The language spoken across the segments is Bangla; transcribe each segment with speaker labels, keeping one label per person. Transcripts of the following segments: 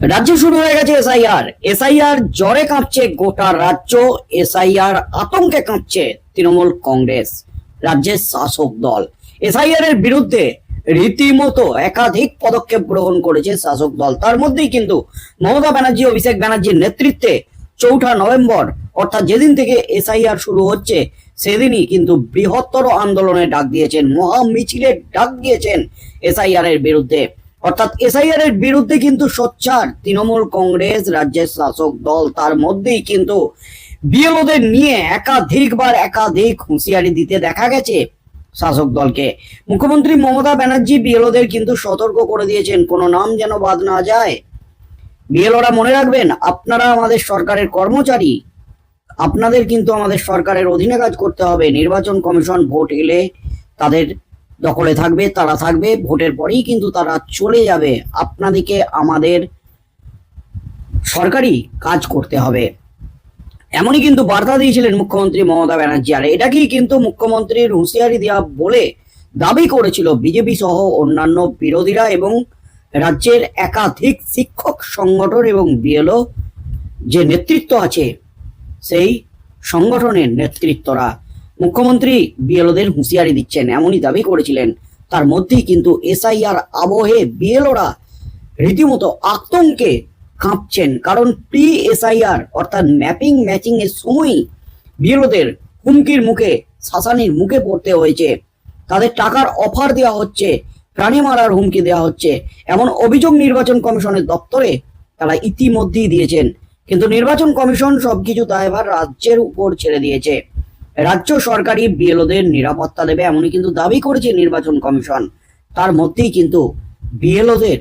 Speaker 1: রাজ্যে শুরু হয়ে গেছে এসআইআর। এসআইআর জ্বরে কাঁপছে গোটা রাজ্য, এসআইআর আতঙ্কে কাঁপছে তৃণমূল কংগ্রেস, রাজ্যের শাসক দল। এসআইআর এর বিরুদ্ধে রীতিমতো একাধিক পদক্ষেপ গ্রহণ করেছে শাসক দল। তার মধ্যেই কিন্তু মমতা ব্যানার্জি, অভিষেক ব্যানার্জির নেতৃত্বে চৌঠা নভেম্বর, অর্থাৎ যেদিন থেকে এসআইআর শুরু হচ্ছে, সেদিনই কিন্তু বৃহত্তর আন্দোলনের ডাক দিয়েছেন, মহা মিছিলের ডাক দিয়েছেন এসআইআর এর বিরুদ্ধে। অর্থাৎ এসআইআর এর বিরুদ্ধে কিন্তু সোচ্চার তৃণমূল কংগ্রেস রাজ্যের শাসক দল। তার মধ্যেই কিন্তু বিএলওদের নিয়ে একাধিকবার একাধিক হুঁশিয়ারি দিতে দেখা গেছে শাসক দলকে। মুখ্যমন্ত্রী মমতা ব্যানার্জি বিএলওদের কিন্তু সতর্ক করে দিয়েছেন, কোনো নাম যেন বাদ না যায়। বিএলওরা মনে রাখবেন, আপনারা আমাদের সরকারের কর্মচারী, আপনাদের কিন্তু আমাদের সরকারের অধীনে কাজ করতে হবে। নির্বাচন কমিশন ভোট এলে তাদের দখলে থাকবে, তারা থাকবে, ভোটের পরেই কিন্তু তারা চলে যাবে। আপনাদেরকে আমাদের সরকারি কাজ করতে হবে। এমনই কিন্তু বার্তা দিয়েছিলেন মুখ্যমন্ত্রী মমতা ব্যানার্জি। আর এটাকেই কিন্তু মুখ্যমন্ত্রীর হুঁশিয়ারি দেওয়া বলে দাবি করেছিল বিজেপি সহ অন্যান্য বিরোধীরা এবং রাজ্যের একাধিক শিক্ষক সংগঠন এবং বিএলও যে নেতৃত্ব আছে, সেই সংগঠনের নেতৃত্বরা। মুখ্যমন্ত্রী বিএলওদের হুঁশিয়ারি দিচ্ছেন, এমনই দাবি করেছিলেন। তার মধ্যেই কিন্তু এসআইআর আবহে বিএলওরা রীতিমতো আতঙ্কে কাঁপছেন, কারণ প্রি এসআইআর অর্থাৎ ম্যাপিং ম্যাচিং এর সময়ই বিএলওদের হুমকির মুখে, শাসানির মুখে পড়তে হয়েছে। তাদের টাকার অফার দেওয়া হচ্ছে, প্রাণী মারার হুমকি দেওয়া হচ্ছে। এমন অভিযোগ নির্বাচন কমিশনের দপ্তরে তারা ইতিমধ্যেই দিয়েছেন। কিন্তু নির্বাচন কমিশন সবকিছু দায়ভার রাজ্যের উপর ছেড়ে দিয়েছে। রাজ্য সরকারি বিএলওদের নিরাপত্তা দেবে এমনই কিন্তু দাবি করেছে নির্বাচন কমিশন। তার মধ্যেই কিন্তু বিএলওদের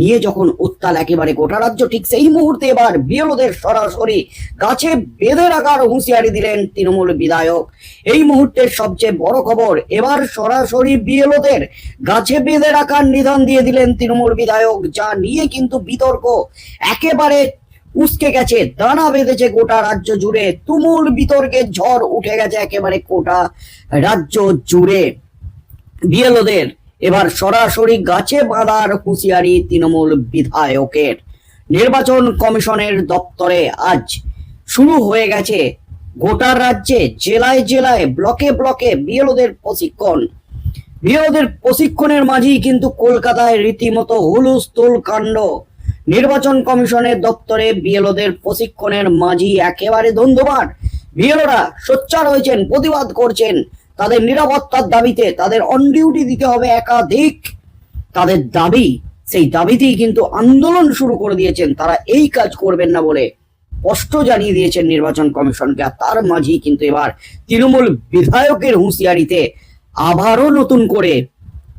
Speaker 1: নিয়ে যখন উত্তাল একেবারে গোটা রাজ্য, ঠিক সেই মুহূর্তে এবার বিএলওদের সরাসরি গাছে বেঁধে রাখার হুঁশিয়ারি দিলেন তৃণমূল বিধায়ক। এই মুহূর্তের সবচেয়ে বড় খবর, এবার সরাসরি বিএলওদের গাছে বেঁধে রাখার নিধান দিয়ে দিলেন তৃণমূল বিধায়ক, যা নিয়ে কিন্তু বিতর্ক। একেবারে উস্কে গেছে, দানা বেঁধেছে গোটা রাজ্য জুড়ে, তুমুল বিতর্কের ঝড় উঠে গেছে একেবারে গোটা রাজ্য জুড়ে। বিএলওদের এবার সরাসরি গাছে বাঁধার হুঁশিয়ারি তৃণমূল বিধায়কের। নির্বাচন কমিশনের দপ্তরে আজ শুরু হয়ে গেছে গোটা রাজ্যে জেলায় জেলায়, ব্লকে ব্লকে বিএলওদের প্রশিক্ষণ। বিএলওদের প্রশিক্ষণের মাঝেই কিন্তু কলকাতায় রীতিমতো হুলুস্থুল কাণ্ড। নির্বাচন কমিশনের দপ্তরে বিএলওদের প্রশিক্ষণের মাঝি একেবারে ধন্ধুমার বিএলওরা সোচ্চার হয়েছেন, প্রতিবাদ করছেন। তাদের নিরাপত্তার দাবিতে তাদের অন ডিউটি দিতে হবে একাধিক। তাদের দাবি, সেই দাবিতেই কিন্তু আন্দোলন শুরু করে দিয়েছেন। তারা এই কাজ করবেন না বলে স্পষ্ট জানিয়ে দিয়েছেন নির্বাচন কমিশনকে। আর তার মাঝেই কিন্তু এবার তৃণমূল বিধায়কের হুঁশিয়ারিতে আবারও নতুন করে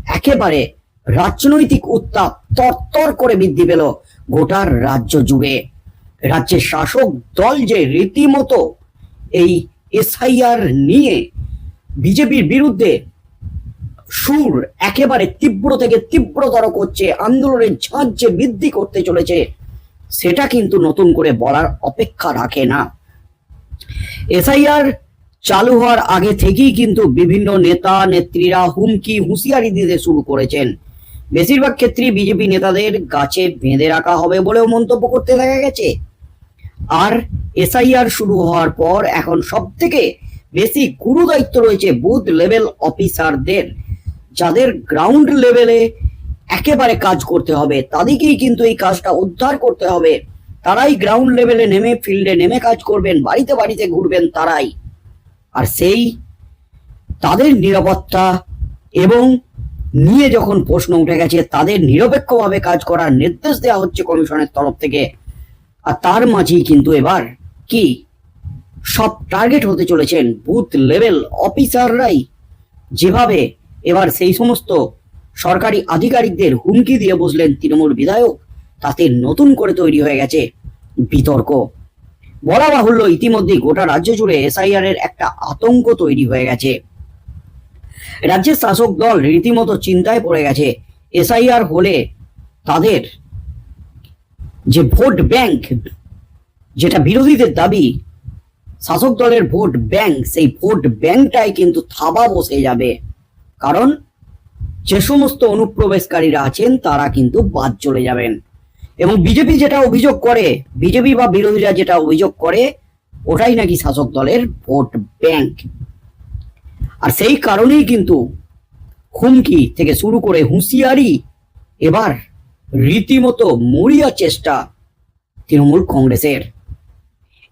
Speaker 1: একেবারে রাজনৈতিক উত্তাপ, তরতর করে বৃদ্ধি পেল। গোটার রাজ্য জুড়ে। রাজ্যের শাসক দল যে রীতিমতো এই এসআইআর নিয়ে বিজেপির বিরুদ্ধে সুর একেবারে তীব্র থেকে তীব্রতর করছে, আন্দোলনের ঝাঁজ যে বৃদ্ধি করতে চলেছে, সেটা কিন্তু নতুন করে বলার অপেক্ষা রাখে না। এসআইআর চালু হওয়ার আগে থেকেই কিন্তু বিভিন্ন নেতা, নেত্রীরা হুমকি, হুঁশিয়ারি দিতে শুরু করেছেন। বেশিরভাগ ক্ষেত্রেই বিজেপি নেতাদের গাছে বেঁধে রাখা হবে বলেও মন্তব্য করতে দেখা গেছে। আর এসআইআর শুরু হওয়ার পর এখন সব থেকে বেশি গুরু দায়িত্ব রয়েছে বুথ লেভেল অফিসারদের। যাদের গ্রাউন্ড লেভেলে একেবারে কাজ করতে হবে, তাদেরকেই কিন্তু এই কাজটা উদ্ধার করতে হবে। তারাই গ্রাউন্ড লেভেলে নেমে, ফিল্ডে নেমে কাজ করবেন, বাড়িতে বাড়িতে ঘুরবেন তারাই। আর সেই তাদের নিরাপত্তা এবং নিয়ে যখন প্রশ্ন উঠে গেছে, তাদের নিরপেক্ষভাবে কাজ করার নির্দেশ দেওয়া হচ্ছে কমিশনের তরফ থেকে। আর তার মাঝেই কিন্তু এবার কি? সব টার্গেট হতে চলেছেন বুথ লেভেল অফিসাররাই যেভাবে এবার সেই সমস্ত সরকারি আধিকারিকদের হুমকি দিয়ে বসলেন তৃণমূল বিধায়ক, তাতে নতুন করে তৈরি হয়ে গেছে বিতর্ক। বলা বাহুল্য ইতিমধ্যে গোটা রাজ্য জুড়ে এসআইআর এর একটা আতঙ্ক তৈরি হয়ে গেছে। রাজ্যের শাসক দল রীতিমতো চিন্তায় পড়ে গেছে। এসআইআর হলে তাদের যে ভোট ব্যাংক, যেটা বিরোধীদের দাবি, শাসক দলের ভোট ব্যাংক, সেই ভোট ব্যাংকটাই কিন্তু থাবা বসে যাবে। কারণ যে সমস্ত অনুপ্রবেশকারীরা আছেন, তারা কিন্তু বাদ চলে যাবেন। এবং বিজেপি যেটা অভিযোগ করে, বিজেপি বা বিরোধীরা যেটা অভিযোগ করে, ওটাই নাকি শাসক দলের ভোট ব্যাংক। আর সেই কারণেই কিন্তু হুমকি থেকে শুরু করে হুঁশিয়ারি এবার রীতিমতো মরিয়া চেষ্টা তৃণমূল কংগ্রেসের।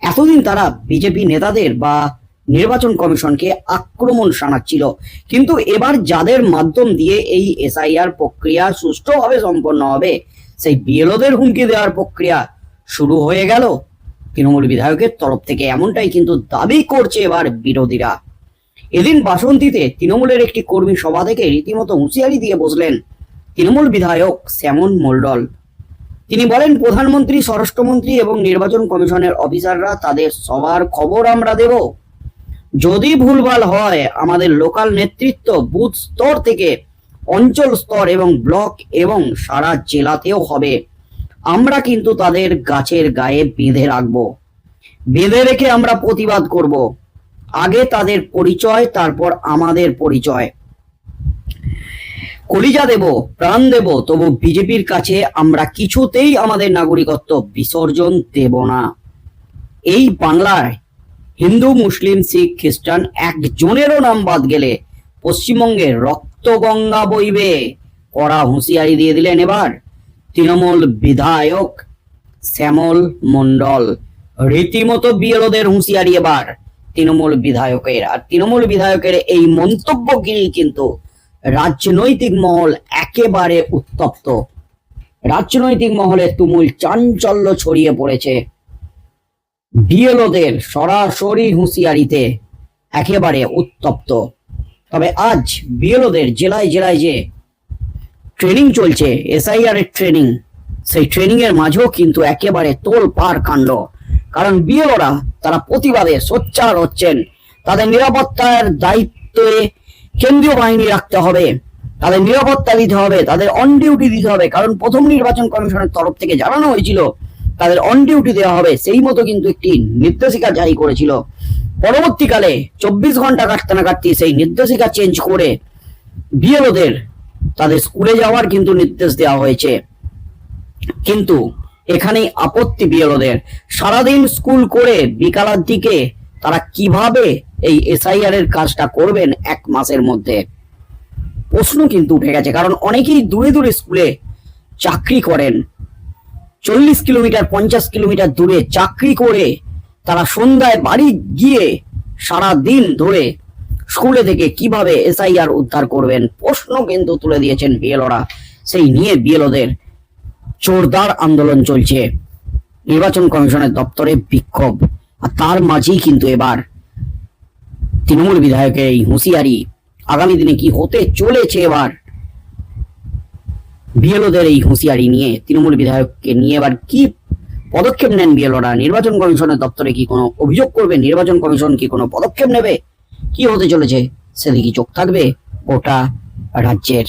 Speaker 1: এতদিন তারা বিজেপি নেতাদের বা নির্বাচন কমিশনকে আক্রমণ শানাচ্ছিল, কিন্তু এবার যাদের মাধ্যম দিয়ে এই এসআইআর প্রক্রিয়া সুষ্ঠুভাবে সম্পন্ন হবে, সেই বিএলওদের হুমকি দেওয়ার প্রক্রিয়া শুরু হয়ে গেল। তৃণমূল বিধায়কের তরফ থেকে এমনটাই কিন্তু দাবি করছে এবার বিরোধীরা। এদিন বাসন্তীতে তৃণমূলের একটি কর্মী সভা থেকে রীতিমতো হুঁশিয়ারি দিয়ে বসলেন তৃণমূল বিধায়ক শ্যামন মণ্ডল। তিনি বলেন, প্রধানমন্ত্রী, স্বরাষ্ট্রমন্ত্রী এবং নির্বাচন কমিশনের অফিসাররা তাদের সবার খবর আমরা দেব। যদি ভুলভাল হয়, আমাদের লোকাল নেতৃত্ব বুথ স্তর থেকে অঞ্চল স্তর এবং ব্লক এবং সারা জেলাতেও হবে। আমরা কিন্তু তাদের গাছের গায়ে বেঁধে রাখব। বেঁধে রেখে আমরা প্রতিবাদ করব। আগে তাদের পরিচয়, তারপর আমাদের পরিচয়। কলিজা দেব, প্রাণ দেব, তবু বিজেপির কাছে আমরা কিছুতেই আমাদের নাগরিকত্ব বিসর্জন দেব না। এই বাংলায় হিন্দু, মুসলিম, শিখ, খ্রিস্টান একজনেরও নাম বাদ গেলে পশ্চিমবঙ্গে রক্তগঙ্গা বইবে কড়া হুঁশিয়ারি দিয়ে দিলেন এবার তৃণমূল বিধায়ক শ্যামল মণ্ডল। রীতিমতো বিএলওদের হুঁশিয়ারি এবার। তৃণমূল বিধায়কের। আর তৃণমূল বিধায়কের এই মন্তব্যগিরি কিন্তু রাজনৈতিক মহল একেবারে উত্তপ্ত। রাজনৈতিক মহলে তুমুল চাঞ্চল্য ছড়িয়ে পড়েছে। বিএলওদের সরাসরি হুঁশিয়ারিতে একেবারে উত্তপ্ত। তবে আজ বিএলওদের জেলায় জেলায় যে ট্রেনিং চলছে এসআইআর এর ট্রেনিং, সেই ট্রেনিং এর মাঝেও কিন্তু একেবারে তোল পার কাণ্ড। কারণ বিএলওরা তারা প্রতিবাদে সোচ্চার হচ্ছেন। তাদের নিরাপত্তার দায়িত্বে কেন্দ্রীয় বাহিনী রাখতে হবে। তাদের নিরাপত্তা দিতে হবে, তাদের অন ডিউটি দিতে হবে। কারণ প্রথম নির্বাচন কমিশনের তরফ থেকে জানানো হয়েছিল, তাদের অন ডিউটি দেওয়া হবে। সেই মতো কিন্তু একটি নির্দেশিকা জারি করেছিল। পরবর্তীকালে চব্বিশ ঘণ্টা কাটতে না কাটতে সেই নির্দেশিকা চেঞ্জ করে বিএলওদের তাদের স্কুলে যাওয়ার কিন্তু নির্দেশ দেওয়া হয়েছে। কিন্তু এখানেই আপত্তি বিএলওদের সারাদিন স্কুল করে বিকালের দিকে তারা কীভাবে এই এসআইআর এর কাজটা করবেন এক মাসের মধ্যে? প্রশ্ন কিন্তু উঠে গেছে, কারণ অনেকেই দূরে দূরে স্কুলে চাকরি করেন। চল্লিশ কিলোমিটার, পঞ্চাশ কিলোমিটার দূরে চাকরি করে তারা সন্ধ্যায় বাড়ি গিয়ে সারা দিন ধরে স্কুলে থেকে কীভাবে এসআইআর উদ্ধার করবেন? প্রশ্ন কিন্তু তুলে দিয়েছেন বিএলওরা। সেই নিয়ে বিএলওদের জোরদার আন্দোলন চলছে। নির্বাচন কমিশনের দপ্তরে বিক্ষোভ। আর তার মাঝেই কিন্তু এবার তৃণমূল বিধায়কের এই হুঁশিয়ারি। আগামী দিনে কি হতে চলেছে এবার? বিএলওদের এই হুঁশিয়ারি নিয়ে তৃণমূল বিধায়ককে নিয়ে এবার কি পদক্ষেপ নেন বিএলওরা? নির্বাচন কমিশনের দপ্তরে কি কোনো অভিযোগ করবে? নির্বাচন কমিশন কি কোনো পদক্ষেপ নেবে? কি হতে চলেছে? সেদিকে চোখ থাকবে গোটা রাজ্যের